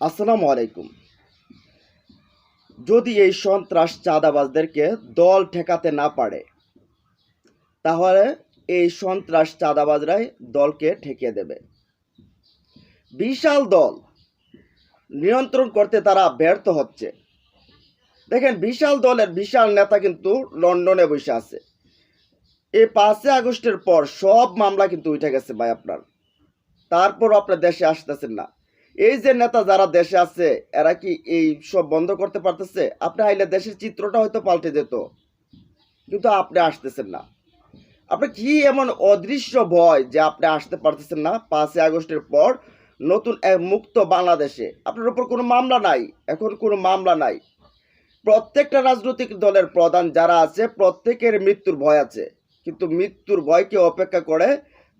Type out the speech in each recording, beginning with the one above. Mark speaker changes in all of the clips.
Speaker 1: আসসালামু আলাইকুম। যদি এই সন্ত্রাস চাঁদাবাজদেরকে দল ঠেকাতে না পারে, তাহলে এই সন্ত্রাস চাঁদাবাজরাই দলকে ঠেকিয়ে দেবে। বিশাল দল নিয়ন্ত্রণ করতে তারা ব্যর্থ হচ্ছে। দেখেন, বিশাল দলের বিশাল নেতা কিন্তু লন্ডনে বসে আছে। এই পাঁচই আগস্টের পর সব মামলা কিন্তু উঠে গেছে ভাই আপনার। তারপর আপনার দেশে আসতেছেন না। এই যে নেতা যারা দেশে আছে, এরা কি এই সব বন্ধ করতে পারতেছে? আপনি আইলে দেশের চিত্রটা হয়তো পাল্টে যেত কিন্তু আপনি আসতেছেন না। আপনি কি এমন অদৃশ্য ভয় যে আপনি আসতে পারতেছেন না? পাঁচই আগস্টের পর নতুন এক মুক্ত বাংলাদেশে। আপনার উপর কোনো মামলা নাই। এখন কোনো মামলা নাই। প্রত্যেকটা রাজনৈতিক দলের প্রধান যারা আছে, প্রত্যেকের মৃত্যুর ভয় আছে। কিন্তু মৃত্যুর ভয়কে অপেক্ষা করে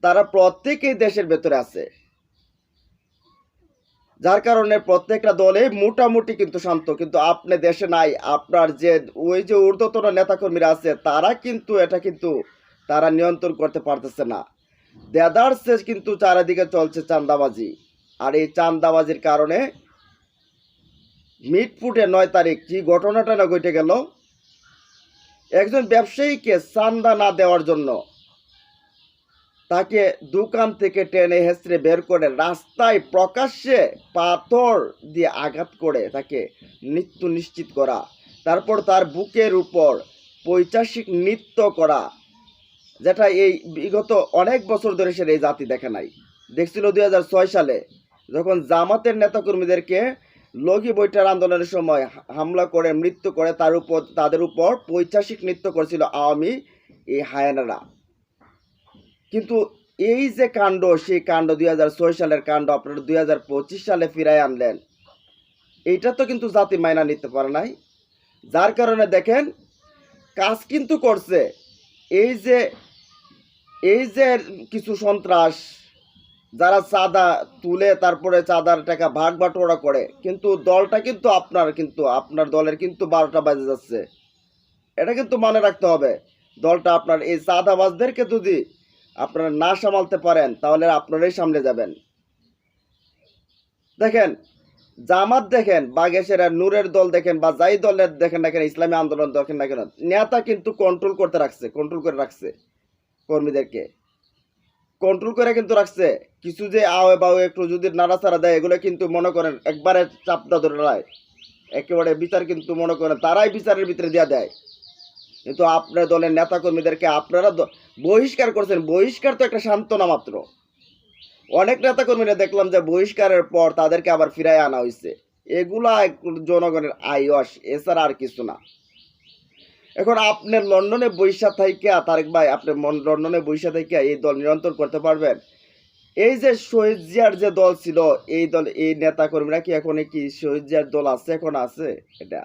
Speaker 1: তারা প্রত্যেকেই দেশের ভেতরে আছে। যার কারণে প্রত্যেকটা দলে মোটামুটি কিন্তু শান্ত। কিন্তু আপনি দেশে নাই, আপনার যে, ওই যে ঊর্ধ্বতন নেতাকর্মীরা আছে, তারা কিন্তু এটা কিন্তু তারা নিয়ন্ত্রণ করতে পারতেছে না। দেদারসে কিন্তু চারিদিকে চলছে চান্দাবাজি আর এই চান্দাবাজির কারণে মিটফুটে নয় তারিখ, কি ঘটনাটা না ঘটে গেল? একজন ব্যবসায়ীকে চান্দা না দেওয়ার জন্য তাকে দোকান থেকে টেনে হেসড়ে বের করে রাস্তায় প্রকাশ্যে পাথর দিয়ে আঘাত করে তাকে মৃত্যু নিশ্চিত করা। তারপর তার বুকের উপর পৈচাসিক নৃত্য করা, যেটা এই বিগত অনেক বছর ধরে সে এই জাতি দেখে নাই। দেখছিল দু হাজার ছয় সালে, যখন জামাতের নেতাকর্মীদেরকে লগি বৈঠার আন্দোলনের সময় হামলা করে, মৃত্যু করে, তার উপর, তাদের উপর পৈচাসিক নৃত্য করেছিল আওয়ামী এই হায়ানারা। কিন্তু এই যে কাণ্ড, সেই কাণ্ড দুই হাজার ছয় সালের কাণ্ড আপনারা দুই হাজার পঁচিশ সালে ফিরায় আনলেন, এইটা তো কিন্তু জাতি মাইনা নিতে পারে নাই। যার কারণে দেখেন, কাজ কিন্তু করছে। এই যে এই যে কিছু সন্ত্রাস, যারা চাঁদা তুলে তারপরে চাঁদার টাকা ভাগ বাটোয়ারা করে, কিন্তু দলটা কিন্তু আপনার কিন্তু, আপনার দলের কিন্তু বারোটা বাজে যাচ্ছে। এটা কিন্তু মনে রাখতে হবে। দলটা আপনার এই চাঁদাবাজদেরকে যদি আপনারা না সামালতে পারেন, তাহলে আপনারাই সামনে যাবেন। দেখেন, জামাত দেখেন বা বাগেশের নূরের দল দেখেন, বা যাই দলের দেখেন না কেন, ইসলামী আন্দোলন দেখেন না কেন, নেতা কিন্তু কন্ট্রোল করতে রাখছে কন্ট্রোল করে রাখছে কর্মীদেরকে। কন্ট্রোল করে কিন্তু রাখছে। কিছু যে আওয়ে বাওয়ে একটু যদি নাড়াচাড়া দেয়, এগুলো কিন্তু মনে করেন একবারে চাপটা ধরে একেবারে বিচার কিন্তু মনে করেন তারাই বিচারের ভিতরে দেওয়া দেয়। কিন্তু আপনার দলের নেতা কর্মীদেরকে আপনারা বহিষ্কার করছেন। বহিষ্কার তো একটা সান্ত্বনা মাত্র। অনেক নেতা কর্মীরা দেখলাম যে বহিষ্কারের পর তাদেরকে আবার ফিরায় আনা হয়েছে এগুলা জনগণের আয়স, এছাড়া আর কিছু না। এখন আপনার লন্ডনে বৈশা থাইকা, তারেক ভাই, আপনি লন্ডনে বৈশা থাইকা এই দল নিয়ন্ত্রণ করতে পারবেন? এই যে শহীদ জিয়ার যে দল ছিল, এই দল এই নেতা কর্মীরা কি এখন কি শহীদ জিয়ার দল আছে, এখন আছে? এটা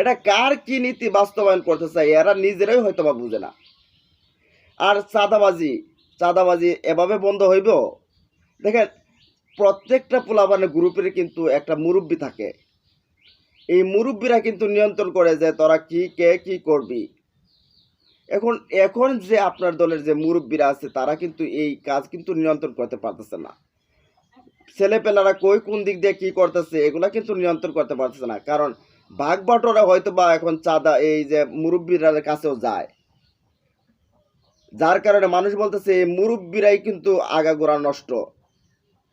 Speaker 1: এটা কার কি নীতি বাস্তবায়ন করতে চায়? এরা নিজেরাই হয়তো বা বুঝে না। আর চাঁদাবাজি চাঁদাবাজি এভাবে বন্ধ হইব? দেখেন, প্রত্যেকটা পোলাবানের গ্রুপের কিন্তু একটা মুরব্বী থাকে। এই মুরব্বীরা কিন্তু নিয়ন্ত্রণ করে যে তোরা কি, কে, কি করবি। এখন এখন যে আপনার দলের যে মুরব্বীরা আছে, তারা কিন্তু এই কাজ কিন্তু নিয়ন্ত্রণ করতে পারতেছে না। ছেলেপেলারা কই কোন দিক দিয়ে কি করতেছে, এগুলা কিন্তু নিয়ন্ত্রণ করতে পারতেছে না। কারণ বাঘ বাটরা হয়তো বা এখন চাঁদা, এই যে মুরব্বীরা কাছেও যায়। যার কারণে মানুষ বলতেছে, এই মুরব্বীরাই কিন্তু আগাগোড়া নষ্ট।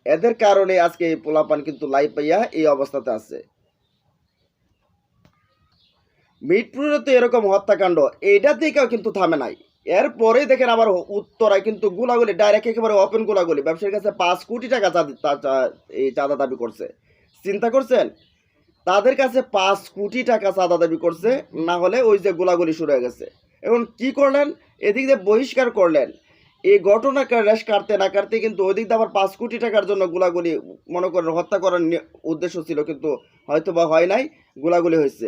Speaker 1: এদের কারণে আজকে এই পোলাপান কিন্তু লাই পাইয়া এই অবস্থাতে আছে। মিটপুরে তো এরকম হত্যাকাণ্ড এইটা থেকেও কিন্তু থামে নাই। এরপরে দেখেন আবার উত্তরায় কিন্তু গোলাগুলি ডাইরেক্ট একেবারে ওপেন গোলাগুলি। ব্যবসায়ীর কাছে পাঁচ কোটি টাকা এই চাঁদা দাবি করছে। চিন্তা করছেন? তাদের কাছে পাঁচ কোটি টাকা চাঁদা দাবি করছে, না হলে ওই যে গোলাগুলি শুরু হয়ে গেছে। এখন কি করলেন? এদিক দিয়ে বহিষ্কার করলেন। এই ঘটনা রেশ কাটতে না কাটতে কিন্তু ওদিক দিয়ে আবার পাঁচ কোটি টাকার জন্য গোলাগুলি মনে করেন হত্যা করার উদ্দেশ্য ছিল, কিন্তু হয়তো বা হয় নাই, গোলাগুলি হয়েছে।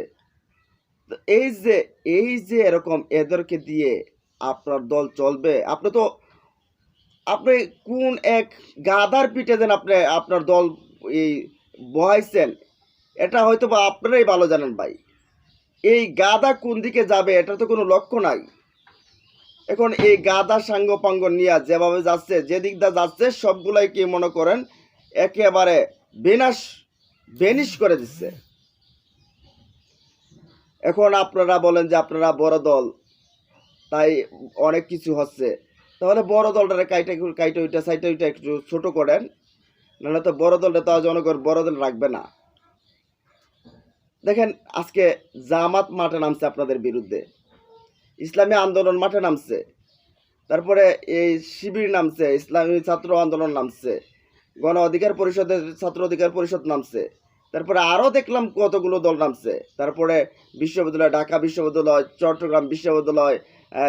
Speaker 1: এই যে এই যে এরকম এদেরকে দিয়ে আপনার দল চলবে, আপনি তো, আপনি কোন এক গাদার পিঠে যেন আপনি আপনার দল এই বহাইছেন এটা হয়তো বা আপনারাই ভালো জানেন ভাই। এই গাদা কোন দিকে যাবে এটা তো কোনো লক্ষ্য নাই। এখন এই গাদা সাঙ্গ পাঙ্গ নিয়ে যেভাবে যাচ্ছে যে দিক দিয়ে যাচ্ছে, সবগুলাই কি মনে করেন একেবারে বিনাশ, বেনিশ করে দিচ্ছে। এখন আপনারা বলেন যে আপনারা বড় দল, তাই অনেক কিছু হচ্ছে। তাহলে বড় দলটারে কাইটা কাইটা ওইটা সাইটা ওইটা একটু ছোট করেন। নাহলে তো বড় দলটা তো জনগণ বড় দল রাখবে না। দেখেন, আজকে জামাত মাঠে নামছে আপনাদের বিরুদ্ধে। ইসলামী আন্দোলন মাঠে নামছে। তারপরে এই শিবির নামছে, ইসলামী ছাত্র আন্দোলন নামছে, গণ অধিকার পরিষদের ছাত্র অধিকার পরিষদ নামছে। তারপরে আরও দেখলাম কতগুলো দল নামছে। তারপরে বিশ্ববিদ্যালয়, ঢাকা বিশ্ববিদ্যালয়, চট্টগ্রাম বিশ্ববিদ্যালয়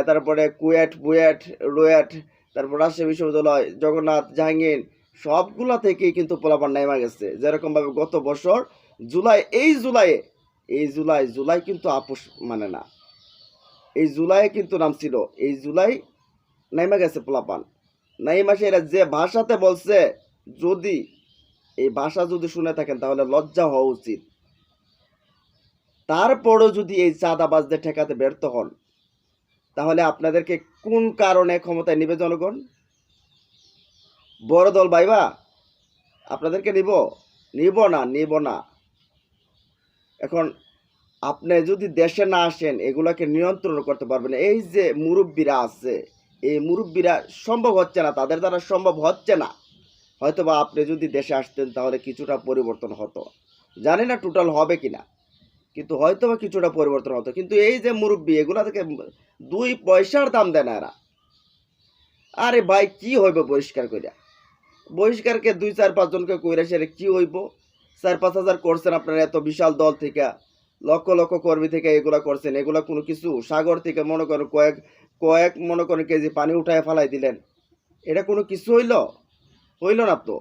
Speaker 1: তারপরে কুয়েট, বুয়েট, রুয়েট, তারপর রাজশাহী বিশ্ববিদ্যালয়, জগন্নাথ, জাহাঙ্গীর, সবগুলা থেকেই কিন্তু পোলাপান নেমে গেছে। যেরকমভাবে গত বছর জুলাই, এই জুলাইয়ে এই জুলাই জুলাই কিন্তু আপোষ মানে না। এই জুলাইয়ে কিন্তু নাম ছিল এই জুলাই নাইমা গেছে পোলাপান। নাই মাসে এরা যে ভাষাতে বলছে, যদি এই ভাষা যদি শুনে থাকেন, তাহলে লজ্জা হওয়া উচিত। তারপরও যদি এই চাঁদাবাজদের ঠেকাতে ব্যর্থ হন, তাহলে আপনাদেরকে কোন কারণে ক্ষমতায় নিবে জনগণ? বড় দল ভাইবা, আপনাদেরকে নিব? নিব না নিব না। এখন আপনি যদি দেশে না আসেন, এগুলাকে নিয়ন্ত্রণ করতে পারবেন এই যে মুরব্বীরা আছে, এই মুরব্বীরা সম্ভব হচ্ছে না, তাদের দ্বারা সম্ভব হচ্ছে না। হয়তো বা আপনি যদি দেশে আসতেন, তাহলে কিছুটা পরিবর্তন হতো। জানি না টোটাল হবে কি না কিন্তু হয়তো বা কিছুটা পরিবর্তন হতো। কিন্তু এই যে মুরব্বী, এগুলা থেকে দুই পয়সার দাম দেয় না এরা। আরে ভাই, কি হইব বহিষ্কার কইরা? বহিষ্কারকে দুই চার পাঁচজনকে কইরা সেরে কি হইব? চার, পাঁচ হাজার করছেন আপনারা এত বিশাল দল থেকে, লক্ষ লক্ষ কর্মী থেকে এগুলা করছেন, এগুলা কোনো কিছু? সাগর থেকে মনে করেন কয়েক কয়েক মনে করেন কেজি পানি উঠায় ফেলাই দিলেন। এটা কোনো কিছু হইল? হইল না তো।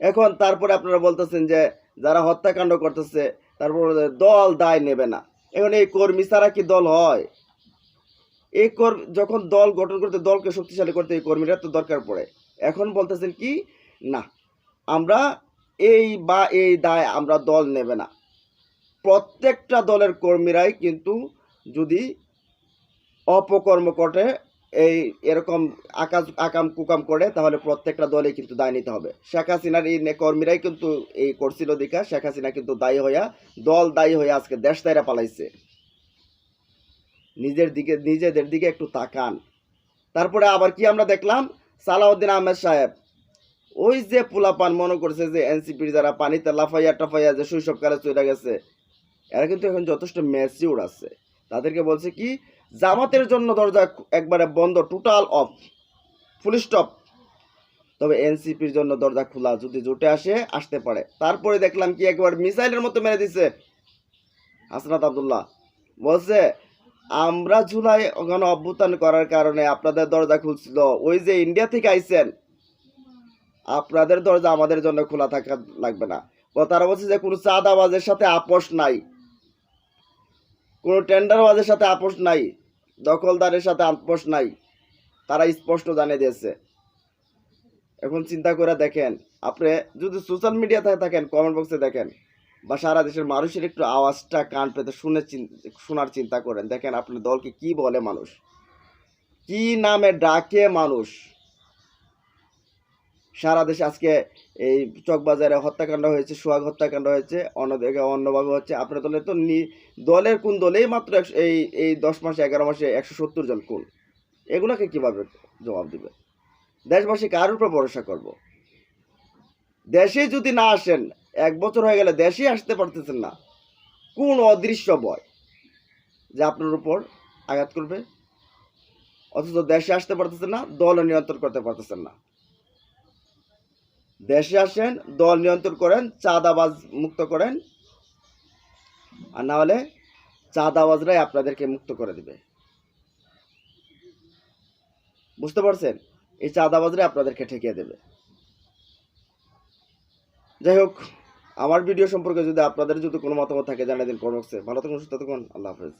Speaker 1: এখন তারপরে আপনারা বলতেছেন যে, যারা হত্যাকাণ্ড করতেছে, তারপর দল দায় নেবে না। এখন এই কর্মী ছাড়া কি দল হয়? এই কর, যখন দল গঠন করতে, দলকে শক্তিশালী করতে এই কর্মীরা তো দরকার পড়ে। এখন বলতেছেন কি? না। আমরা এই বা এই দায় আমরা দল নেবে না। প্রত্যেকটা দলের কর্মীরাই কিন্তু যদি অপকর্ম করে, এই এরকম আকাশ আকাম, কুকাম করে, তাহলে প্রত্যেকটা দলে কিন্তু দায় নিতে হবে। শেখ হাসিনার এই কর্মীরাই কিন্তু এই করছিল দেখা শেখ হাসিনা কিন্তু দায়ী হইয়া, দল দায়ী হইয়া আজকে দেশ দায়রা পালাইছে। নিজের দিকে, নিজেদের দিকে একটু তাকান। তারপরে আবার কি আমরা দেখলাম? সালাউদ্দিন আহমেদ সাহেব ওই যে পোলাপান মনে করছে যে এনসিপির যারা পানিতে লাফাইয়া টাফাইয়া যে শৈশবকালে চলে গেছে, এরা কিন্তু এখন যথেষ্ট ম্যাচিউর আছে। তাদেরকে বলছে কি, জামাতের জন্য দরজা একবারে বন্ধ টোটাল অফ ফুল স্টপ তবে এনসিপির জন্য দরজা খোলা যদি জোটে আসে, আসতে পারে। তারপরে দেখলাম কি, একবার মিসাইলের মতো মেরে দিছে হাসনাত আবদুল্লাহ। বলছে, আমরা জুলাই ওখানে অভ্যুত্থান করার কারণে আপনাদের দরজা খুলছিল, ওই যে ইন্ডিয়া থেকে আইছেন আপনাদের দরজা আমাদের জন্য খোলা থাকা লাগবে না। তারা বলছে যে, কোনো চাঁদাবাজের সাথে আপোষ নাই। কোনো টেন্ডারবাজের সাথে আপোষ নাই। দখলদারের সাথে আপোষ নাই। তারা স্পষ্ট জানিয়ে দিয়েছে। এখন চিন্তা করে দেখেন, আপনি যদি সোশ্যাল মিডিয়াতে থাকেন কমেন্ট বক্সে দেখেন, বা সারা দেশের মানুষের একটু আওয়াজটা কান পেতে শুনে শোনার চিন্তা করেন। দেখেন, আপনার দলকে কি বলে মানুষ? কি নামে ডাকে মানুষ? সারা দেশে আজকে এই চকবাজারে হত্যাকাণ্ড হয়েছে, সোহাগ হত্যাকাণ্ড হয়েছে, অন্য জায়গায় অন্যভাবে হচ্ছে। আপনার দলে তো দলের কোন দলেই মাত্র এই এই দশ মাসে, এগারো মাসে একশো সত্তর জন কোন? এগুলোকে কীভাবে জবাব দিবে? দেশবাসী কার উপর ভরসা করব? দেশে যদি না আসেন, এক বছর হয়ে গেলে দেশেই আসতে পারতেছেন না। কোন অদৃশ্য ভয় যে আপনার উপর আঘাত করবে? অথচ দেশে আসতে পারতেছেন না দল নিয়ন্ত্রণ করতে পারতেছেন না। দেশে আসেন, দল নিয়ন্ত্রণ করেন, চাঁদাবাজ মুক্ত করেন। আর না হলে চাঁদাবাজরাই আপনাদেরকে মুক্ত করে দেবে। বুঝতে পারছেন? এই চাঁদাবাজরাই আপনাদেরকে ঠেকিয়ে দেবে। যাই হোক, আমার ভিডিও সম্পর্কে যদি আপনাদের যদি কোনো মতামত থাকে, জানিয়ে দিন কমেন্টসে ভালো থাকুন, সুস্থ থাকুন, আল্লাহ হাফেজ।